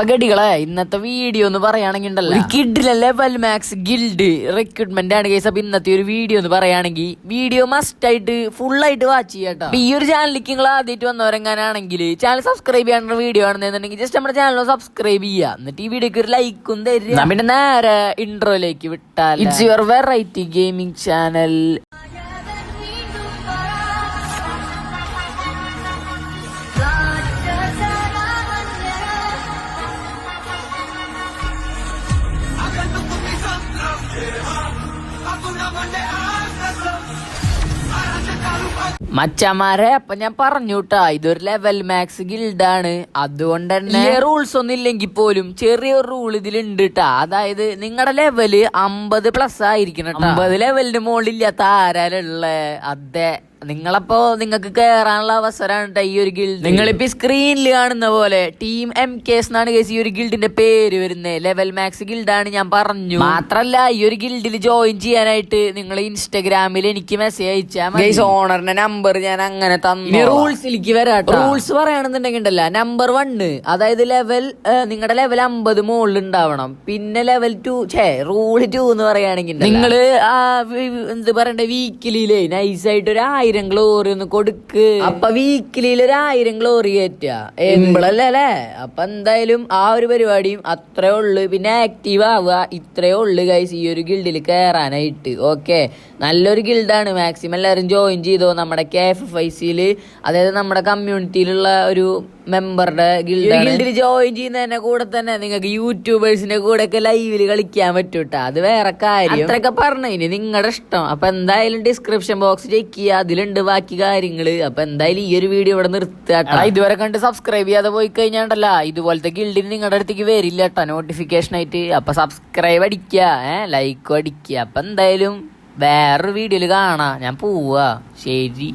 അപ്പൊ ഇന്നത്തെ വീഡിയോ എന്ന് പറയുകയാണെങ്കിൽ ഉണ്ടല്ലോ കിഡിലെ ലെവൽ മാക്സ് ഗിൽഡ് റിക്രൂട്ട്മെന്റ് ആണ് കേസ് അപ്പൊ ഇന്നത്തെ ഒരു വീഡിയോ എന്ന് പറയുകയാണെങ്കിൽ വീഡിയോ മസ്റ്റ് ആയിട്ട് ഫുൾ ആയിട്ട് വാച്ച് ചെയ്യാട്ടോ ഈ ഒരു ചാനലിലേക്ക് നിങ്ങൾ ആദ്യമായിട്ട് വന്നവരെങ്ങാനാണെങ്കിൽ ചാനൽ സബ്സ്ക്രൈബ് ചെയ്യാനുള്ള വീഡിയോ ആണെന്നുണ്ടെങ്കിൽ ജസ്റ്റ് നമ്മുടെ ചാനൽ സബ്സ്ക്രൈബ് ചെയ്യുക. എന്നിട്ട് ഈ വീഡിയോക്ക് ഒരു ലൈക്കും തരും നമ്മുടെ പിന്നെ നേരെ ഇൻട്രോയിലേക്ക് വിട്ടാൽ it's your variety gaming channel മച്ചമാരെ അപ്പൊ ഞാൻ പറഞ്ഞു കേട്ടാ ഇതൊരു ലെവൽ മാക്സ് ഗിൽഡാണ് അതുകൊണ്ട് തന്നെ റൂൾസ് ഒന്നും ഇല്ലെങ്കിൽ പോലും ചെറിയൊരു റൂൾ ഇതിലുണ്ട് കേട്ടാ അതായത് നിങ്ങളുടെ ലെവൽ അമ്പത് പ്ലസ് ആയിരിക്കണം. അമ്പത് ലെവലിന് മുകളിലില്ലാത്ത ആരാലുള്ള അതെ. നിങ്ങളപ്പോ നിങ്ങൾക്ക് കേറാനുള്ള അവസരമാണ് ഈ ഒരു ഗിൽഡ് നിങ്ങളിപ്പോ സ്ക്രീനിൽ കാണുന്ന പോലെ ടീം എം കേസ് എന്നാണ് കേസ് ഈ ഒരു ഗിൽഡിന്റെ പേര് വരുന്നത് ലെവൽ മാക്സ് ഗിൽഡാണ് ഞാൻ പറഞ്ഞു. മാത്രല്ല ഈ ഒരു ഗിൽഡിൽ ജോയിൻ ചെയ്യാനായിട്ട് നിങ്ങൾ ഇൻസ്റ്റഗ്രാമിൽ എനിക്ക് മെസ്സേജ് അയച്ചാൽ ഓണറിന്റെ നമ്പർ ഞാൻ അങ്ങനെ തന്നു റൂൾസിലേക്ക് വരാട്ടോ റൂൾസ് പറയുകയാണെന്നുണ്ടെങ്കിൽ ഉണ്ടല്ല നമ്പർ വണ്ണ് അതായത് ലെവൽ നിങ്ങളുടെ ലെവൽ അമ്പത് മുകളിൽ ഉണ്ടാവണം പിന്നെ ലെവൽ ടു ഛേ റൂൾ ടു എന്ന് പറയുകയാണെങ്കിൽ നിങ്ങൾ എന്ത് പറയണ്ടേ വീക്കിലിയിലേ നൈസായിട്ട് ഒരു ആയിരം ഗ്ലോറി ഒന്ന് കൊടുക്ക്. അപ്പൊ വീക്കിലിയിൽ ഒരു ആയിരം ഗ്ലോറി കയറ്റുക അല്ലേ അപ്പൊ എന്തായാലും ആ ഒരു പരിപാടിയും അത്രേ ഉള്ളു. പിന്നെ ആക്റ്റീവ് ആവുക. ഇത്രേ ഉള്ളു ഗൈസ് ഈ ഒരു ഗിൽഡിൽ കയറാനായിട്ട് ഓക്കെ നല്ലൊരു ഗിൽഡാണ് മാക്സിമം എല്ലാവരും ജോയിൻ ചെയ്തോ. നമ്മുടെ കെ എഫ് എഫ് ഐ സിയിൽ അതായത് നമ്മുടെ കമ്മ്യൂണിറ്റിയിലുള്ള ഒരു മെമ്പറുടെ ഗിൽഡ് ഗിൽഡിൽ ജോയിൻ ചെയ്യുന്നതിന്റെ കൂടെ തന്നെ നിങ്ങൾക്ക് യൂട്യൂബേഴ്സിന്റെ കൂടെ ഒക്കെ ലൈവിൽ കളിക്കാൻ പറ്റൂട്ടാ. അത് വേറെ കാര്യം. അത്രയൊക്കെ പറഞ്ഞു. ഇനി നിങ്ങളുടെ ഇഷ്ടം. അപ്പൊ എന്തായാലും ഡിസ്ക്രിപ്ഷൻ ബോക്സ് ചെക്ക് ചെയ്യുക അതിലുണ്ട് ബാക്കി കാര്യങ്ങൾ. അപ്പൊ എന്തായാലും ഈ ഒരു വീഡിയോ ഇവിടെ നിർത്താട്ടോ. ഇതുവരെ കണ്ട് സബ്സ്ക്രൈബ് ചെയ്യാതെ പോയി കഴിഞ്ഞാണ്ടല്ല. ഇതുപോലത്തെ ഗിൽഡിന് നിങ്ങളുടെ അടുത്തേക്ക് വരില്ല കേട്ടോ നോട്ടിഫിക്കേഷൻ ആയിട്ട്. അപ്പൊ സബ്സ്ക്രൈബ് അടിക്കുക ഏഹ് ലൈക്കും അടിക്കുക അപ്പൊ എന്തായാലും വേറൊരു വീഡിയോയിൽ കാണാം. ഞാൻ പോവാ. ശരി.